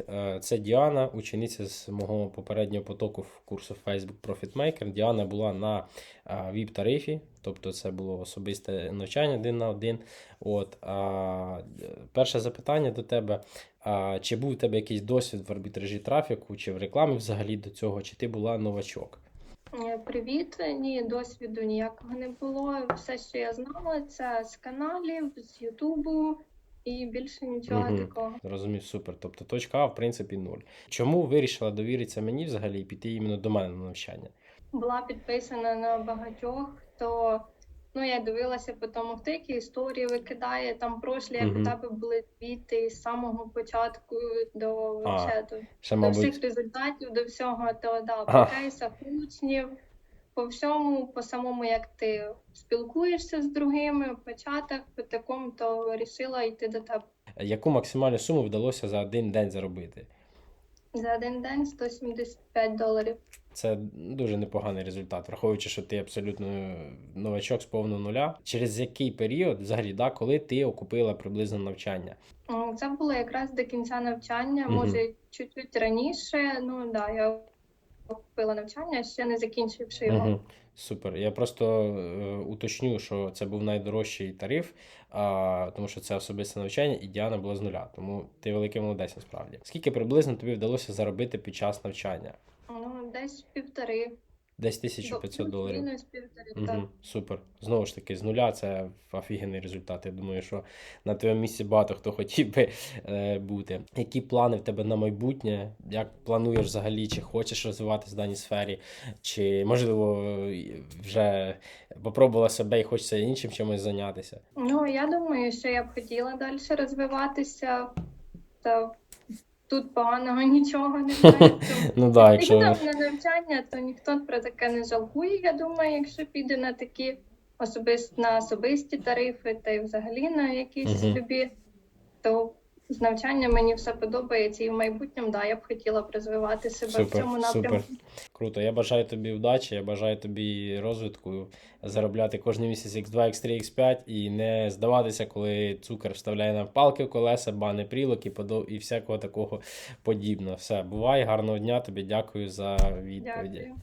Е, Це Діана, учениця з мого попереднього потоку в курсу Facebook Profit Maker. Діана була на vip тарифі, тобто це було особисте навчання один на один. От, а, е, перше запитання до тебе: а, чи був у тебе якийсь досвід в арбітражі трафіку, чи в рекламі взагалі до цього, чи ти була новачок? Е, Привіт, ні, досвіду ніякого не було. Все, що я знала, це з каналів, з Ютубу і більше нічого Мгм. такого. Зрозумів, супер. Тобто точка А, в принципі, нуль. Чому вирішила довіритися мені взагалі і піти іменно до мене на навчання? Була підписана на багатьох, хто ну я дивилася по тому, хто які історії викидає. Там прошлі, як у тебе були твіти з самого початку до А, вообще, до, Ще, до мабуть, всіх результатів, до всього, то да, кейсах учнів, по всьому, по самому, як ти спілкуєшся з другими, по чатах, по такому, то вирішила йти до тебе. яку максимальну суму вдалося за один день заробити? За один день 175 доларів. Це дуже непоганий результат, враховуючи, що ти абсолютно новачок з повного нуля. Через який період, взагалі, да, коли ти окупила приблизно навчання? Це було якраз до кінця навчання, може чуть-чуть раніше. Ну да, я купила навчання, ще не закінчивши його. Угу. Супер. Я просто е, уточню, що це був найдорожчий тариф, а, тому що це особисте навчання, і Діана була з нуля. Тому ти великий молодець насправді. Скільки приблизно тобі вдалося заробити під час навчання? Ну, десь півтори. Десь 1500 доларів. плюс-мінус півтори, так. Угу, супер. Знову ж таки, з нуля це офігенний результат. Я думаю, що на твоєму місці багато хто хотів би е, бути. Які плани в тебе на майбутнє? Як плануєш взагалі, чи хочеш розвиватися в даній сфері, чи можливо вже попробувала себе і хочеться іншим чимось зайнятися? Ну, я думаю, що я б хотіла далі розвиватися, та тут поганого нічого немає. Ну да, Якщо якщо на навчання, то ніхто про таке не жалкує, я думаю, якщо піде на такі особисті на особисті тарифи, та й взагалі на якісь собі, то з навчанням мені все подобається, і в майбутньому да, я б хотіла б розвивати себе в цьому напрямку. супер. Круто. Я бажаю тобі вдачі, я бажаю тобі розвитку, заробляти кожен місяць X2, X3, X5 і не здаватися, коли цукер вставляє на палки в колеса, бани прілок і, подо- і всякого такого подібного. Все, бувай, гарного дня тобі, дякую за відповіді. Дякую.